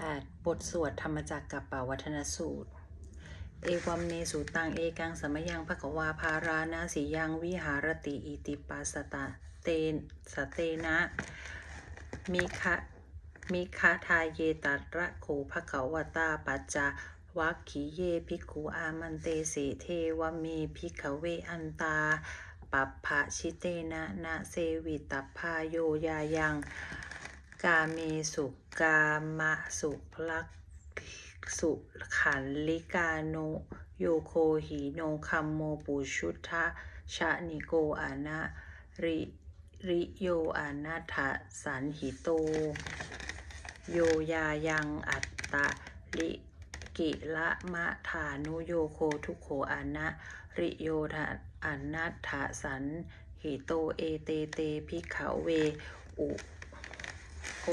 8. บทสวดธรรมจักรกับปาวัฒนสูตร เอวัมเมสุตังเอกังสมยังภะกวาภารานาสียังวิหารติอิติปัสตะเตนสเตนะมิคะมิคะทาเยตตระโขภะกวตาปัจจาวัคขีเยภิกขุอามันเตเสเทวเมภิกขเวอันตาปัปภะชิเตนะนะเซวิตพพาโยยายัง กาเมสุกามะสุพลักสุขันลิกาโนโยโคหิโนคัมโมปุชุทะชะนิโกอานะริริโยอานาถสันหิโต โยยายังอัตตะลิกิละมะฐานุโยโคทุโขอานะริโยทะอนัตถสันหิโตเอเตเตพิกขเวอุ โก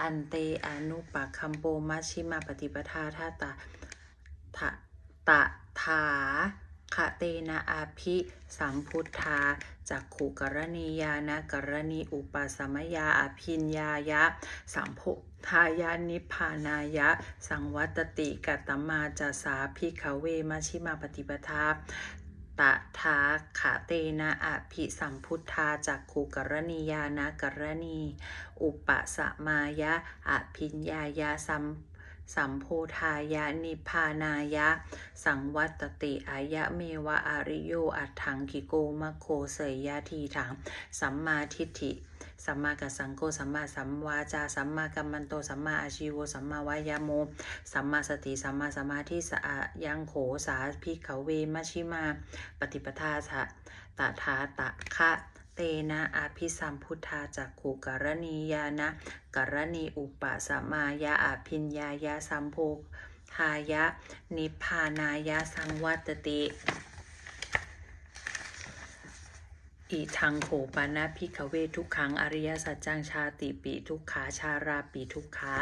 อันเตอนุปัคัมโปมัชชิมาปฏิปทาทาตาทะตะถาคะเตนะอาภิสัมพุทธาจักขุกรณียานะกรณีอุปสมยาอภิญญายะ สัมพุทธายานิพานายะ สังวัตติกัตตมาจาสาภิขเวมัชชิมาปฏิปทา ตะทาขาเตนะอภิสัมพุทธาจักขุกรณียานะกรณี อุปสมายะอภิญญายาสัมสัมโพธายะนิพพานายะ สังวัตติอายะเมวะอาริโยอัตถังกิโกมะโคเสยยะทีถังสัมมาทิฏฐิ สัมมากัสสังโฆสัมมาสัมวาจาสัมมากัมมันโตสัมมาอาชีวสัมมาวายาโมสัมมาสติสัมมาสมาธิสะยังโขสาพิกเวมัชิมา ปฏิปทาสะตถาตะคะเตนะอาภิสัมพุทธาจักขุกรณียานะกรณีอุปสมายะอาภิญญายะสัมโพทายะ นิพพานายะสังวัตติ อีทังโขปานะพิกเวทุกขังอริยสัจจังชาติปีทุกขาชาราปีทุกขา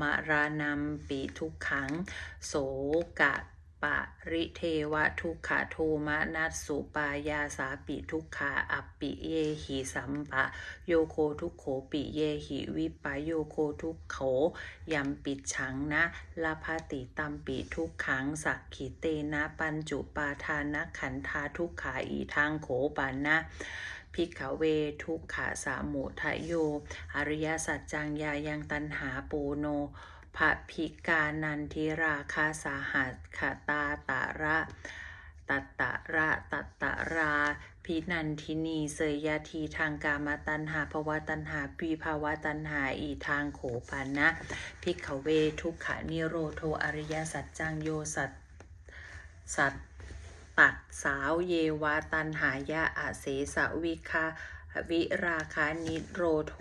มารานัมปีทุกขัง โสกะ ปะริเทวะทุกขโทมะนัสสุปายาสาปิทุกขาอัปปิเยหิสัมปะโยโคทุกโขปิเยหิวิปะโยโคทุกโขยัมปิดฉังนะลาภติตัมปิทุกขังสักขิเตนะปัญจุปาทานะขันธาทุกขาอีทางโขปานนะพิกขเวทุกขาสามุทะโย อริยสัจจังยายังตันหาปูโน ภพิกานันทิราคาสาหัสขตาตาระตัตตะระตัตตะราพินันทินีเสยยาทีทางกามตันหาภวตันหาปีภาวตันหาอีทางโขปานนะพิกขเวทุกขานิโรโทอริยสัจจังโยสัตสัตตัดสาวเยวาตันหายะอาเสสวิคาวิราคานิโรโท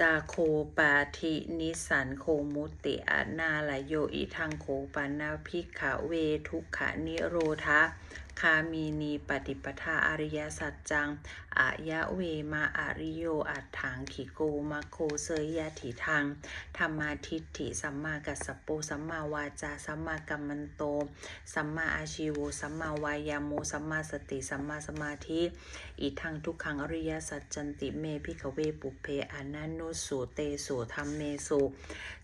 จาโคปาทินิสันโคมุติอนาลโยอิทังโคปานาพิกขเวทุกขานิโรธา คามีนีปฏิปทาอริยสัจจังอายะเวมาอาริโยอัตถังขิโกมาโคเสยยะถิทังธรรมาทิฏฐิสัมมากัสสปโปสัมมาวาจาสัมมากัมมันโต สัมมาอาชีโวสัมมาวายาโมสัมมาสติสัมมาสมาธิ อีทังทุกขังอริยสัจจันติเมพิขเวปุเพอานันโนสุเตสุธรรมเมสุ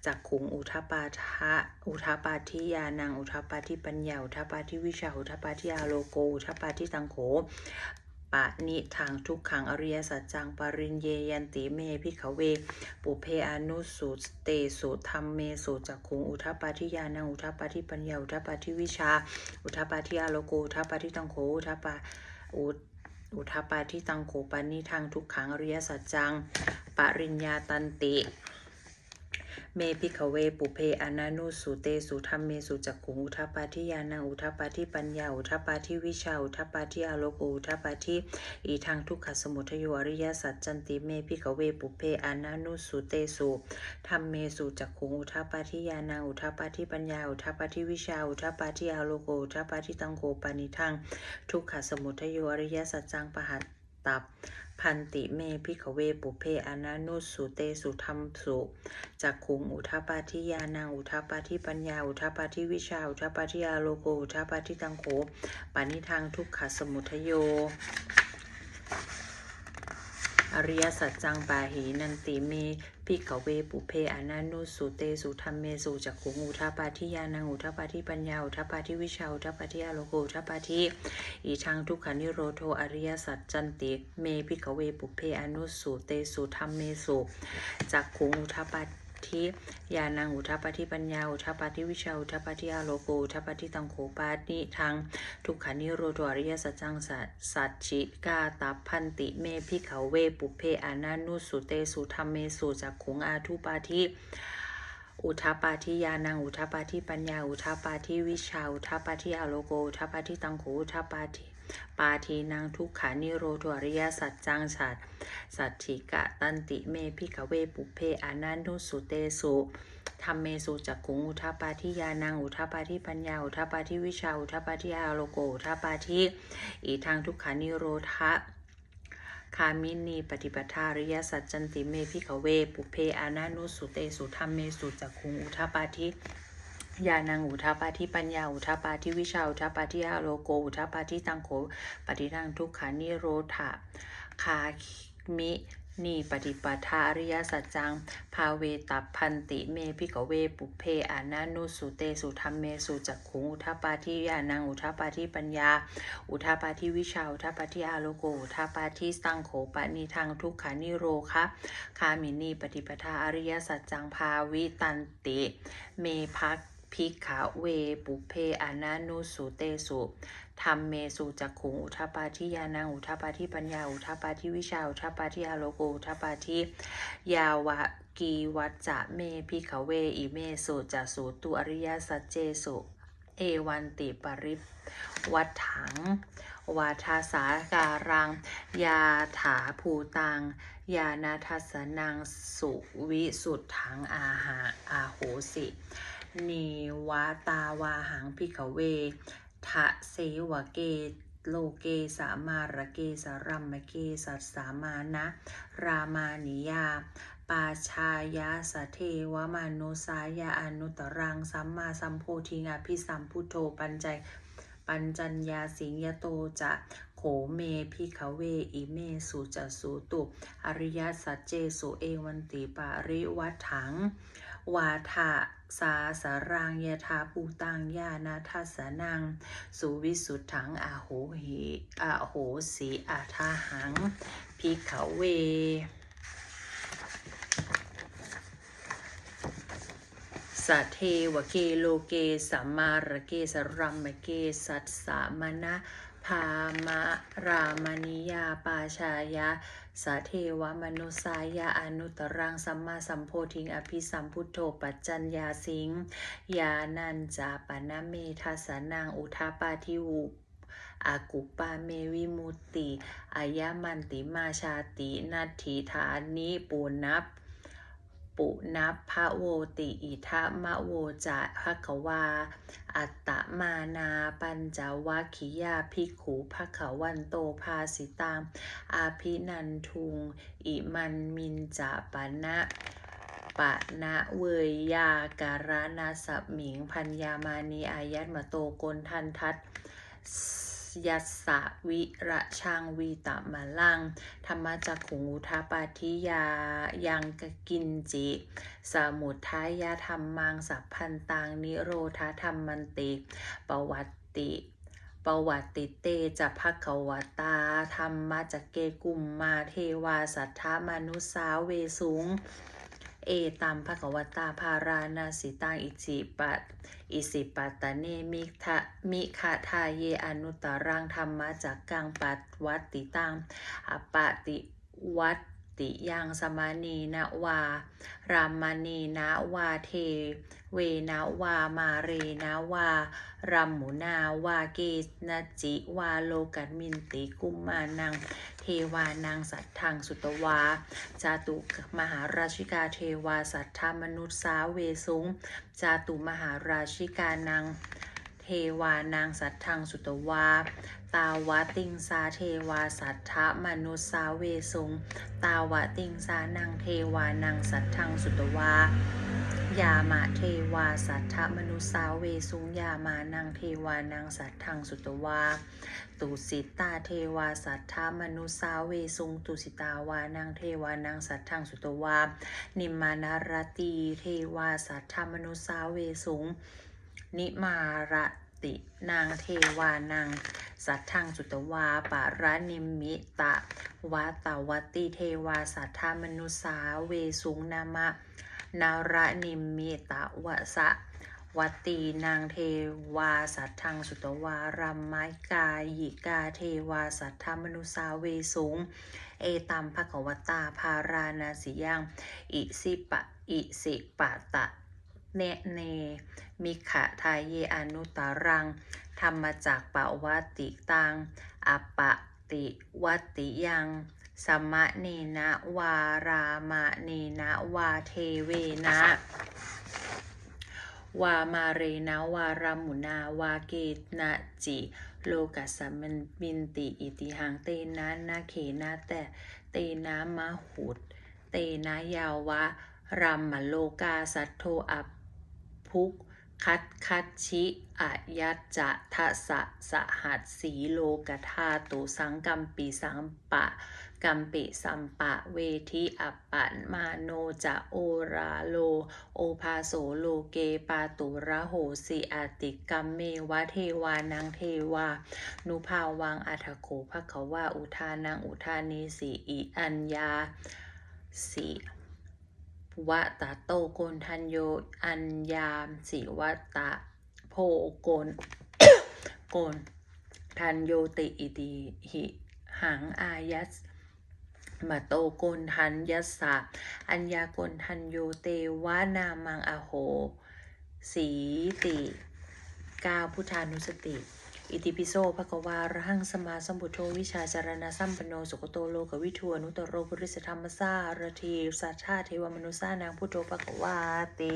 จักขุงอุทปาทะอุทปาทิยานังอุทปาทิปัญญาอุทปาทิวิชาอุทปาทิอาโลโกอุทปาทิตังโขปะนิทางทุกขังอริยสัจจังปริญเยยันติเมพิขเว ปุเพอนุสุเตสุธรรมเมสุจักขุงอุทปาทิยานังอุทปาทิปัญญาอุทปาทิวิชา อุทปาทิอาโลโกอุทปาทิตังโขอุทปาอุอุทปาทิตังโขปานิทางทุกขังอริยสัจจัง ปริญญาตันติ เมพิขเวปุเพอนานุสุเตสุธรรมเมสุจักขุงอุทปาทิยานังอุทปาทิปัญญาอุทปาทิวิชาอุทปาทิอาโลโกอุทปาทิอีทางทุกขสมุทโยอริยสัจจันติเมพิขเวปุเพอนานุสุเตสุธรรมเมสุจักขุงอุทปาทิยานังอุทปาทิปัญญาอุทปาทิวิชาอุทปาทิอาโลโกอุทปาทิตังโกปานิทังทุกขสมุทโยอริยสัจจังปหัตตับ พันติเมพิขเวปุเพอนานุสุเตสุธรรมสุจักขุงอุทปาทิยานังอุทปาทิปัญญาอุทปาทิวิชาอุทปาทิยาโลโกอุทปาทิตังโขปานิทางทุกขสมุทโย อริยสัจจังปาหีนันติเมพิกเวปุเพอนันนุสุเตสุธรรมเมสุจักขุงอุทปาทิยานังอุทปาทิปัญญาอุทปาทิวิชาอุทปาทิอโลโกอุทปาทิอีทางทุกขานิโรโทอริยสัจจันติเมพิกเวปุเพอนุสุเตสุธรรมเมสุจักขุงอุทปาทิ ยานังอุทาปาทิปัญญาอุทาปาทิวิชาอุทาปาทิอาโลโกอุทาปาทิตังโขปานิทางทุกขานิโรธอริยสัจจังสัจจฉิกาตาพันติเมพิเขาเวปุเพอานานุสุเตสุธรรมเมสุจักขุงอาทุปาทิอุทปาทิยานังอุทปาทิปัญญาอุทปาทิวิชาอุทปาทิอโลโกอุทปาทิตังโขอุทปาทิ ปาทีนังทุกขานิโรธอริยสัจจังสัจสัจฉิกะตันติเมพิขเวปุเพอานานุสุเตสุธรรมเมสุจักขุงอุทปาทิยานังอุทปาทิปัญญาอุทปาทิวิชาอุทปาทิอาโลโกอุทปาทิอีทางทุกขานิโรธะคามินีปฏิปทาริยสัจจันติเมพิขเวปุเพอานานุสุเตสุธรรมเมสุจักขุงอุทปาทิ ยานังอุทาปาทิปัญญาอุทาปาทิวิชาอุทาปาทิอาโลโกอุทาปาทิตังโขปฏิทังทุกขานิโรธาคามินีปฏิปทาอริยสัจจัง ภาเวตัพันติเมพิกเวปุเพอานานุสุเตสุธรรมเมสุจักขุงอุทปาทิยานังอุทปาทิปัญญา อุทปาทิวิชาอุทปาทิอาโลโกอุทปาทิสังโขปณิทังทุกขานิโรคะคามินีปฏิปทาอริยสัจจังภาวิตันติ เมพัก พิกขาเวปุเพอนานุสุเตสุธรรมเมสุจักขุงอุทาปาทิยานังอุทาปาทิปัญญาอุทาปาทิวิชาอุทาปาทิอาโลโกอุทาปาทิยาวะกีวัจจะเมพิขเวอิเมสุจัสุตุอริยสัจเจสุเอวันติปริปวัฏถังวาทาสาการัง ยาถาภูตัง ยานาทัสนังสุวิสุทธังอาหาอาโหสิ นวตาวาหังพิขเวทะเสวะเกโลเกสามาระเกสรัมมเกสัสสามานะ รามานิยา ปาชายาสเทวมานุสายาอนุตรังสัมมาสัมโพธิงาพิสัมพุทโธปัญจปัญจัญญาสิงยโตจะโขเมพิขเวอิเมสุจะสุตุอริยสัจเจสุเอวันติปาริวัฏถัง วาทะ สาสารังยถาปูตังญาณทัสนัง สุวิสุทธังอาโหหิอาโหสีอาทาหังพิขเวสัทเทวเกโลเกสัมมาระเกสรัมมเกสัตสามนะ พามะรามณิยาปาชายาสัทเทวมนุสายาอนุตรังสัมมาสัมโพธิงอภิสัมพุทโธปัจจัญญาสิงยานันจาปนะเมทัสนังอุทาปาทิวุอากุปาเมวิมุตติอายามันติมาชาตินัตถิฐานิปูนับ ปุนัพะโวติอิทะมะโวจะภะคะวา อัตตมานาปัญจวัคคิยาภิกขุภะคะวันโตภาสิตังอาภินันทุง อิมันมินจะปะนะปะนะเวยยาการนาสมิงพัญญามานีอายัตมโตกนทันทัต ยัสสะวิระชังวีตะมะลัง ธรรมจักขุงุทาปาทิยา ยังกกินจิ สมุทายาธรรมังสัพพันตังนิโรธาธรรมันติปวัตติปวัตติเตจะภคววตา ธรรมจักเกกุมมาเทวาสัทธามนุสาเวสุง เอตัมภควตาภารานาสิตังอิจิปัตอิสิปัตตเนมิทะมิคาทาเยอนุตรังธรรมะจักกังปัตวัตติตังอปะติวัตติยังสมานีนะวารามณีนะวาเท เวนะวามาเรนะวารัมมุนาวาเกนจิวาโลกัสมินติกุมมานัง วานางสัตทธังสุตวา จาตุมหาราชิกาเทวาสัทธามนุษย์สาเวสุง จาตุมหาราชิกานาง เทวานางสัทธังสุตวา ตาวะติงสาเทวาสัทธะมนุสาเวสุง ตาวะติงสานังเทวานังสัทธังสุตวายามะเทวาสัทธมนุสาเวสุงยามานังเทวานังสัทธังสุตวาตุสิตาเทวาสัทธมนุสาเวสุงตุสิตาวานังเทวานังสัทธังสุตวานิมมานารตีเทวาสัทธมนุสาเวสุง นิมารตินางเทวานังสัทธังสุตวาปารานิมิตะวาตาวติเทวาสัทธามนุสาเวสุงนามะนาระนิมิตะวะสะวัตตีนางเทวาสัทธังสุตวารัมไมกายิกาเทวาสัทธมนุสาเวสุง เอตัมภกวตาภารานาสิยัง อิสิปะ อิสิปะตะ เนเน มิขะทายเยอนุตารัง ธรรมจากปะวัติตังอปะติวติยัง สมะเนนะวารามะเนนะวาเทเวนะ วามาเรนะวารมุนาวาเกนะจิโลกัสสมันบินติอิติหังเตนะนาเขนะแต่เตนะมะหุด เตนะยาวะรัมมโลกาสัทโทอัป พุกคัดคัดชิอายัจจะทะสะสหัสสีโลกธาตุสังกัมปีสังปะกัมปิสัมปะเวทิอัปปันมาโนจะโอราโล โอภาโสโลเกปาตุระโหสิอาติกัมเมวะเทวานังเทวา นุภาวังอัฏฐโขภควาอุทานังอุทานีสีอิอัญญาสี วะตะโตโกนทันโย อัญญามสีวะตะโพโกนโกนทันโยติอิติหิหังอายัสมาโตโกนทันยัสสะอัญญาโกนทันโยเตวานามังอโห สีติกาพุทธานุสติ อิติปิโสภควาระหังสมาสมพุทโธวิชาจารณะสัมปโนสุขโตโลกวิทูอนุตตโรปุริสธรรมสาระทีสัทธาเทวมนุสานางพุทโธภควาติ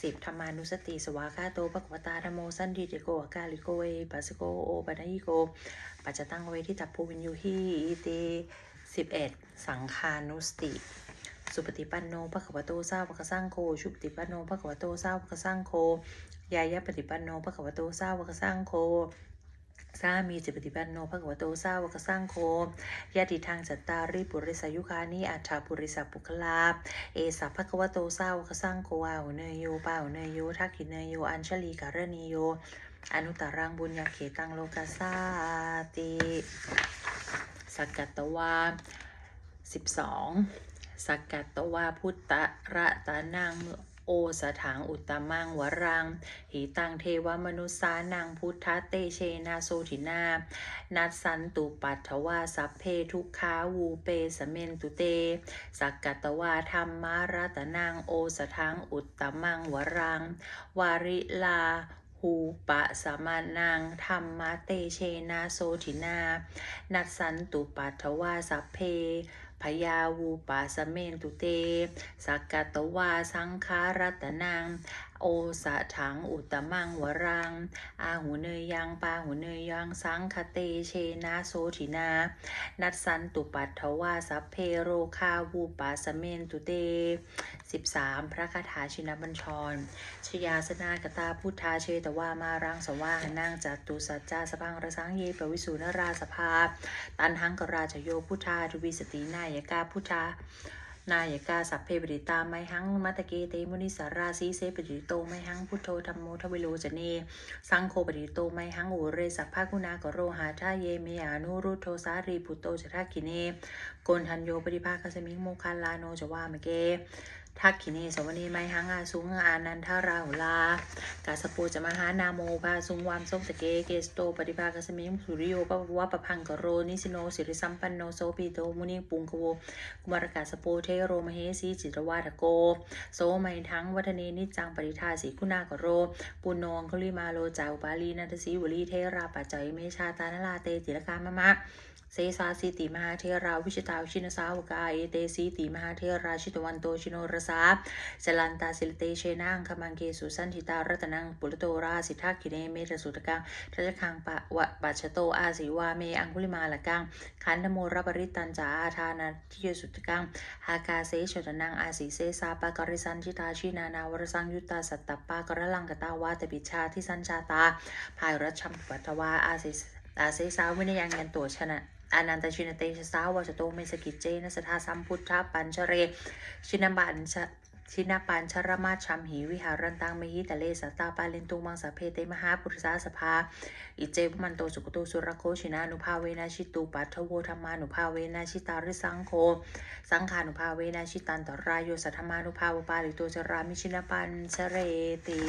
สิบธรรมานุสติสวากาโตภควตาธโมสันติติโกอากาลิโกเอปัสสโกโอปัญญิโก ปัจจตังเวทิตัพภูวินยูหีอิติสิบเอ็ดสังคานุสติ สุปฏิปันโนภควโตสาวกสังโฆชุปฏิปันโนภควโตสาวกสังโฆ ยายะปฏิปันโนภควโตสาวกสังโฆสามีจิปฏิปันโนภควโตสาวกสังโฆยะติทางจัตตาริปุริสายุคานิอัฏฐาปุริสปุคลาเอสัพภควโตสาวกสังโฆอาหุเนยโยปาหุเนยโยทักขิเนยโยอัญชลีการณีโย อนุตตรังบุญญาเขตังโลกัสสาติสกกัตตวาสิบสองสกกัตตวาพุทธระตานัง โอสถางอุตตมังวรัง หิตังเทวมนุสานังพุทธเตเชนาโสถินา นัสสันตุปัตถวาสัพเพทุกขาวูเปสเมนตุเต สักกัตวาธรรมารัตนังโอสถังอุตตมังวรัง วาริลาหูปะสามานังธรรมเตเชนาโสถินา นัสสันตุปัทวาสัพเพ พยาวูปาสเมนตุเต สักกตวาสังคารตนาง โอสะถังอุตมังวรัง อาหูเนยยังปาหูเนยยังสังคเตเชนาโสถินา นัสสันตุปัทถวาสัพเพโรคาวูปาสเมนตุเต 13 พระคาถาชินบัญชร ชยาสนากตาพุทธาเชตวามารังสวาหนังจัตุสัจจาสพังระสังเยปวิสุนราสภา ตันหังกราชโยพุทธาทวีสตินายกาพุทธา นายกาสัพเพปริตาไมหังมัตตเกเตมุนิสาราสีเสปริโตไมหังพุทโธธรรมโมทวิโลจเน สังโฆปริโตไมหังอุเรสัพพะกุณากโรหาทาเยเมยานุรุโทสารีพุตโตจทักขิเนโกนทันโยปริภาคสมิงโมคัลลาโนจวามเก ทักขิเนสวนีไมหังอาสุงอานันทาราหุลากาสปูจะมหานาโมภาสุงวามส้มสเกเกสโตปฏิภาคสมิงสุริโยปะวะปะพังกโรนิสโนสิริสัมปันโนโสปีโตมุนิปุงกโวกุมารกาสโปเทโรมเหสีจิตรวาทโก โสไมทั้งวัฒเนนิจังปริทาสีคุณากโร ปุณโนงคุลิมาโลจาอุปาลีนันทสีวลีเทราปัจจัยเมชาตานลาเตจิรกามะมะ เซสาสิติมหาเทราวิชตาวชินสาวกาเอเตสีติมหาเทราชิตวันโตชิโนรสาจลันตาสิลเตเชนังคมังเกสุสันทิตารัตนังปุรโตราสิทธากิเนเมตสุตกังทัชคังปะวะปัจฉโตอาศิวาเมอังคุลิมาละกังขันธโมรปริตันจาอาทานาทิยสุตกังหากาเสชตนังอาศิเสสาปะกริสันชิตาชินานาวรสังยุตตาสัตตปะกระลังกตาวาตปิชาที่สัญชาตาภายรัชชัมปัตวาอาศิอาเสสาวินยังยันตัวชนะ อนันตชินเตชะสาวจโตเมสกิจเจนสทาสัมพุทธปัญชเร ชินบัญชชินปัญชรมาชัมหีวิหารันตังมหิตะเลสตาปาเลนตุมังสพเพเตมหาปุริสาสภา อิเจวมันโตสุกโตสุรโคชินานุภาเวนะชิตูปัทโวธรรมานุภาเวนะชิตาริสังโฆสังขานุภาเวนะชิตันตรายโยสัทธมานุภาวปาลิโตจรามิชินปัญชเรติ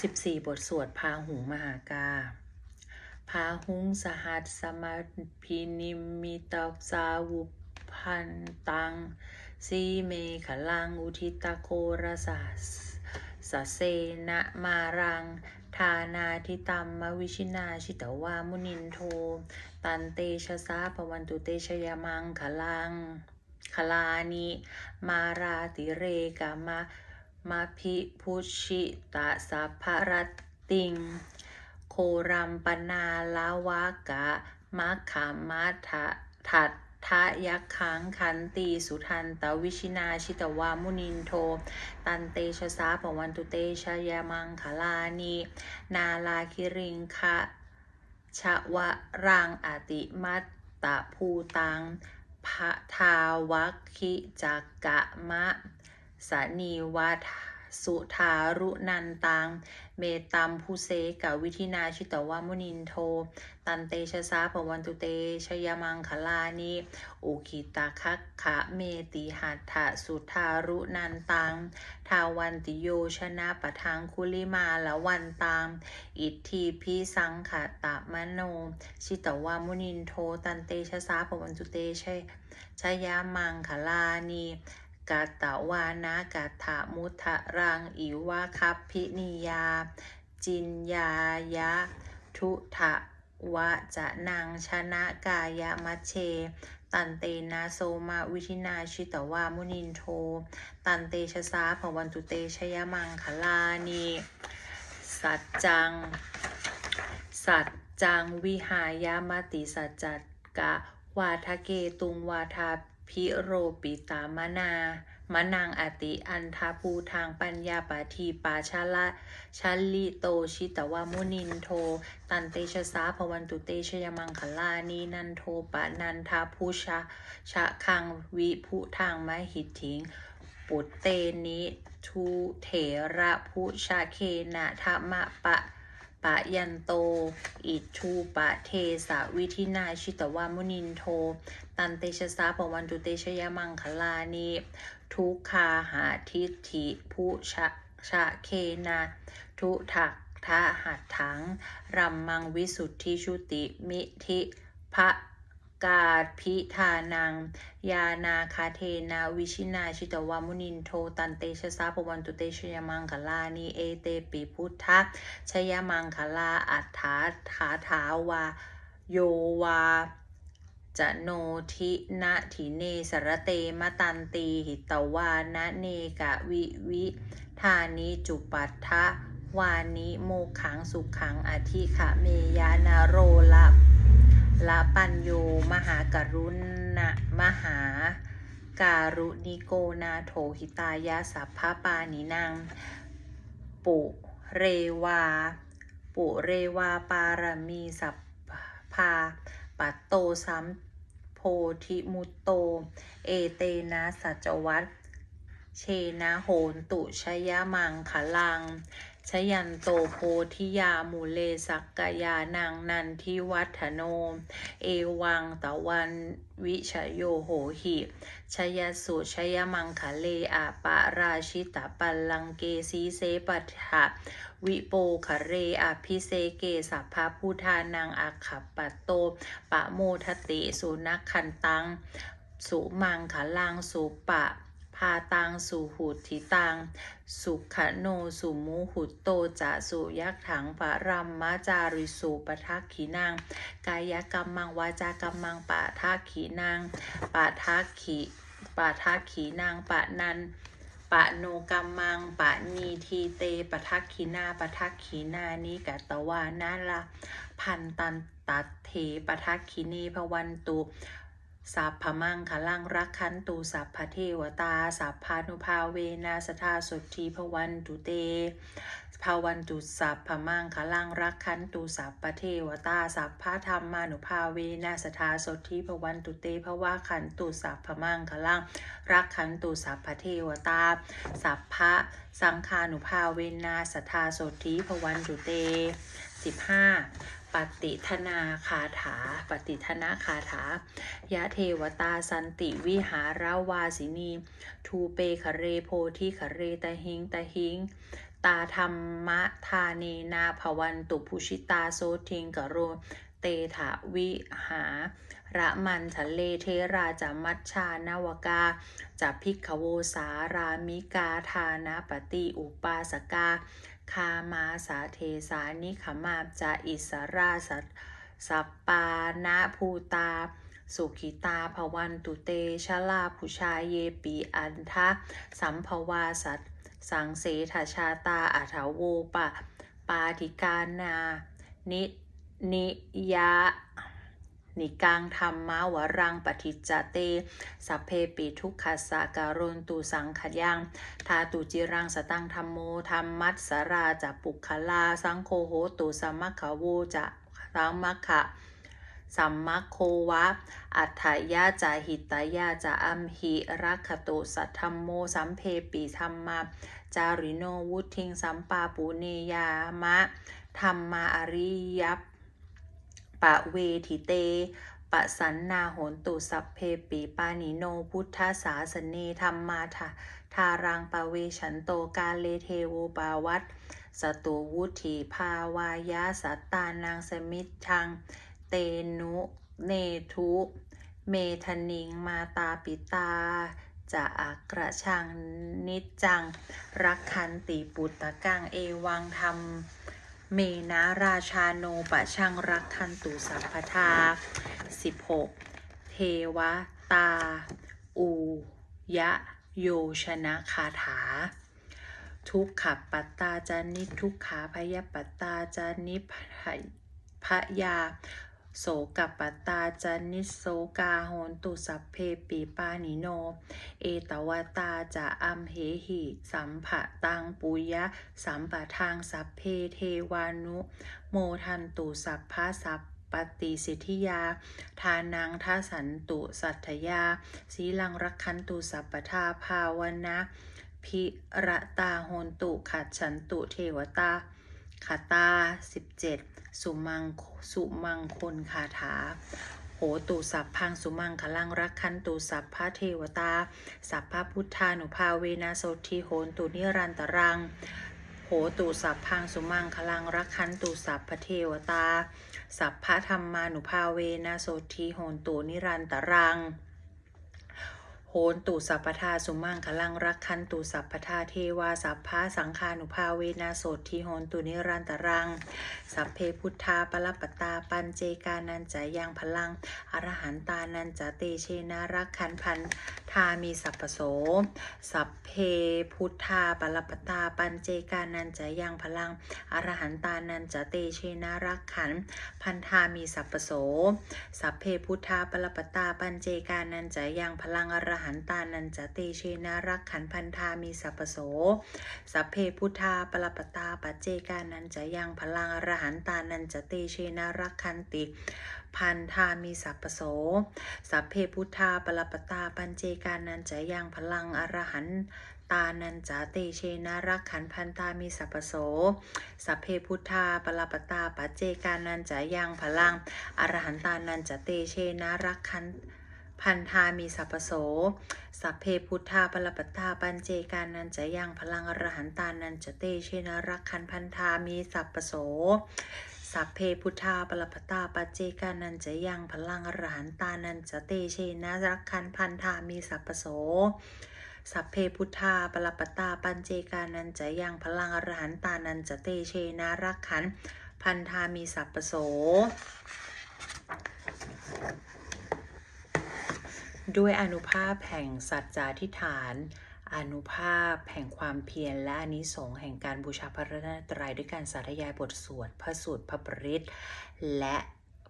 สิบสี่บทสวดพาหุงมหากา พาหุงสหัสสมัพินิมิตาสาวุพันตัง สีเมขลังอุทิตโครสัสสะเสนะมารัง ทานาทิตัมมวิชินาชิตวามุนินโท ตันเตชะสาปวันตุเตชยมังขลังขลานิมาราติเรกามะมาพิพุชิตาสัพพรติง โครัมปนาลาวากะมัคขามมัทะทัตทะยักขังขันตีสุทันตวิชินาชิตวามุนินโท ตันเตชะสาปวันตุเตชะยามังคลานีนาลาคิริงคะชะวะรังอติมัตตะภูตังพะทาวัคคิจักกะมะสนีวัฏ สุทารุนันตัง เมตัมภูเสกวิธินาชิตวามุนินโท ตันเตชะสาปวันตุเตชยมังคลานิอุคิตาคักขะเมติหัตถะสุทารุนันตัง ทาวันติโยชนะปะทังคุลิมาละวันตัง อิทธิพิสังขตะมโน ชิตวามุนินโท ตันเตชะสาปวันตุเตชยชยมังคลานี กาตวานะกาถามุทะรังอิวะคัพพินิยา จินยายะ ทุทะวะจะนังชนะกายะมัชเช ตันเตนะโซมาวิธินาชิตวามุนินโท ตันเตชะสาภวันตุเตชยมังคลานีสัจจัง สัจจังวิหายามติสัจจกะวาทะเกตุงวาทา พิโรปิตามนามนางอติอันทาภูทางปัญญาปาทีปาชาละชัลลิโตชิตวามุนินโท ตันเตชะสาภวันตุเตชยมังคลานีนันโทปะนันทาภูชะชะคังวิพุทางมหิทิงปุตเตนิทุเถระพุชาเคนะธรรมะปะปะยันโต อิทูปะเทสะวิธินาชิตวามุนินโท ตันเตชะสาปวันตุเตชยมังคลานีทุกขาหาทิฐิผู้ชะชะเคนะทุถักทะหัดถังรัมมังวิสุทธิชุติมิทิพระกาดพิธานัง ยานาคาเทนาวิชินาชิตวามุนินโทตันเตชะสาปวันตุเตชยมังคลานีเอเตปิพุทธะชยมังคลาอัฏฐาถาถาวาโยวา จะโนทินะถิเนสรเตมตันตีหิตวานะเนกะวิวิธานิจุปัฏฐะวานิโมขังสุขังอธิขะเมยานาโรละละปัญโยมหากรุณะมหาการุณิโกนาโถหิตายาสัพพปานินางปุเรวา ปุเรวาปารมีสัพพาปัตโตสัม โพธิมุตโต เอเตนะสัจวัตเชนะโหนตุชยมังคลัง ชยันโตโพธิยามูเลสักกยานังนันทิวัฒโนเอวังตะวันวิชโยโหหิชยสุชยมังคะเลอาปะราชิตะปัลลังเกสีเสปัฏฐะวิโปคะเรอภิเสเกสัพพะพุทานังอาขับปัตโต ปะโมทติสุนักขันตัง สุมังคะลังสุปะ ภาตังสุหุทิตัง สุขโนสุมุหุตโตจะสุยักถังปะรัมมาจาริสุปทักขีนางกายกรรมังวาจากรรมังปะทักขีนางปะทักขีปะทักขีนางปะนันปะโนกรรมังปะนีทีเตปะทักขีนาปะทักขีนานิกัตตวานาละ พันตันตัดเถปะทักขีเนภวันตุ สัพพมังคลังรักขันตุสัพพเทวตา สัพพานุภาเวนะสทาสดทีภวันตุเตภวันตุสัพพมังคลังรักขันตุสัพพเทวตา สัพพธรรมานุภาเวนะสทาสดทีภวันตุเตภวะขันตุสัพพมังคลังรักขันตุสัพพเทวตา สัพพะสังคานุภาเวนาสทธาโสธีพวันตุเต 15. ปฏิทนาคาถา ปฏิทนาคาถา ยะเทวตาสันติวิหาราวาสินี ทูเปคเรโพธิคเรตะหิงตะหิง ตาธรรมะธานีนาภวันตุพุชิตาโซทิงกโร เตถาวิหา ระมันทะเลเทราจามัชชานาวกาจะพิกขโวสารามิกาทานาปฏิอุปาสกา คามาสาเทสานิขมาจะอิสราสัสัปปานาภูตา สุขิตาภวันตุเตชะลาภุชาเยปีอันทะ สัมภวาสัตสังเสถชาตาอัถาโวปะ ปาติกานา นินิยะ นิกังธรรมาวรังปฏิจจเต สัพเพปิทุกขสสะการุนตุสังขยังทาตุจิรังสตังธรรมโมธรรมัสสราจะปุคลา สังโฆโหตุสัมมัคขโวจะสัมมัคคะสัมมัคโควะ อัฏฐยาจะหิตายาจะอัมหิรักขตุสัทธรรมโม สัมเพปิธรรมมาจาริโนวุทิงสัมปาปุเนยามะ ธรรมาอริย ปะเวทิเต ปะสันนาโหนตุสัพเพปีปานิโนพุทธสาสเนธรรมมาทาทารังปะเวฉันโตกาเลเทโวปาวัตสตุวุถีภาวายาสัตตานังสมิทธัง เตนุเนทุ เมธนิงมาตาปิตาจะอักระชังนิจจัง รักขันติปุตตะกังเอวังธรรม เมนะราชาโนปะชังรักทันตุสัพพทา 16. เทวตา อูยะ โยชนะคาถา ทุกขปัตตาจานิทุกขาพยาปัตตาจานิพยพยา โสกัปตาจานิโสกาโหนตุสัพเพปีปานิโน เอตวตาจะอัมเหหิ สัมภะตังปุยะ สัมปะทางสัพเพเทวานุ โมทันตุสัพพะสัพปฏิสิทธิยา ทานังทัสันตุสัทธยา สีลังรักขันตุสัพปทาภาวนะพิระตาโหนตุขัดฉันตุเทวตาคาตา17 สุมังสุมังคนคาถาโหตุสัพพังสุมังคลังรักขันตุสัพพะเทวตา สัพพะพุทธานุภาเวนะโสทิโหนตุนิรันตรัง โหตุสัพพังสุมังคลังรักขันตุสัพพะเทวตา สัพพะธรรมานุภาเวนะโสทิโหนตุนิรันตรัง โหนตุสัพพทาสุมังคลังรักขันตุสัพพทาเทวาสัพพะสังคานุภาเวนะโสทิโหนตุนิรันตรัง สัพเพพุทธาปลปตาปัญเจกานันจะยังพลังอรหันตานันจเตเชนารักขันพันธามีสัพพโส สัพเพพุทธาปลปตาปัญเจกานันจะยังพลังอรหันตานันจเตเชนารักขันพันธามีสัพพโส สัพเพพุทธาปลปตาปัญเจกานันจะยังพลังอรหันตานันจะเตเชนารักขันพันธามีสัพโส สัพเพพุทธาปลปตาปัจเจกานันจะยังพลังอรหันตานันจะเตเชนารักขันติพันธามีสัพโส สัพเพพุทธาปลปตาปัญเจกานันจะยังพลังอรหันตานันจะเตเชนารักขันพันธามีสัพโส สัพเพพุทธาปลปตาปัจเจกานันจะยังพลังอรหันตานันจะเตเชนารักขัน พันธามีสัพพโส สัพเพพุทธาปลปตาปัญเจกานันจะยังพลังอรหันตานันจะเตเชนรักขันพันธามีสัพพโส สัพเพพุทธาปลปตาปัจเจกานันจะยังพลังอรหันตานันจะเตเชนะรักขันพันธามีสัพพโสสัพเพพุทธาปรปตตาปัญเจกานันจะยังพลังอรหันตานันจะเตเชนารักขันพันธามีสัพปโส ด้วยอนุภาพแห่งสัจจาธิฐาน อนุภาพแห่งความเพียรและอนิสงส์แห่งการบูชาพระรัตนตรัยด้วยการสาธยายบทสวดพระสูตรพระปริตและ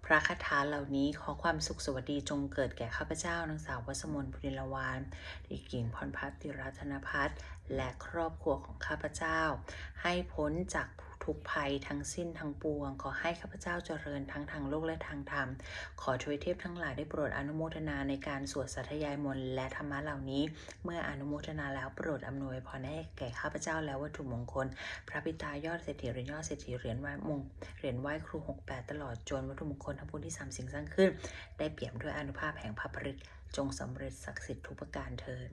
พระคาถาเหล่านี้ขอความสุขสวัสดีจงเกิดแก่ข้าพเจ้า นางสาววัสมนพุริลวานดิกิ่งพรพัฒน์ติรัตนพัฒน์ และครอบครัวของข้าพเจ้า ให้พ้นจากทุกภัยทั้งสิ้นทั้งปวง ขอให้ข้าพเจ้าเจริญทั้งทางโลกและทางธรรม ขอทวยเทพทั้งหลายได้โปรดอนุโมทนาในการสวดสัทยายมนต์และธรรมะเหล่านี้ เมื่ออนุโมทนาแล้วโปรดอำนวยพรให้แก่ข้าพเจ้าและวัตถุมงคล พระพิตายอดเศรษฐีเหรียญยอดเศรษฐีเหรียญไหว้มงเหรียญไหว้ครู 68 ตลอดจนวัตถุมงคลทั้งปวงที่สามสิ่งสร้างขึ้น ได้เปี่ยมด้วยอนุภาพแห่งพระปริตจงสำเร็จศักดิ์สิทธิ์ทุกประการเทิน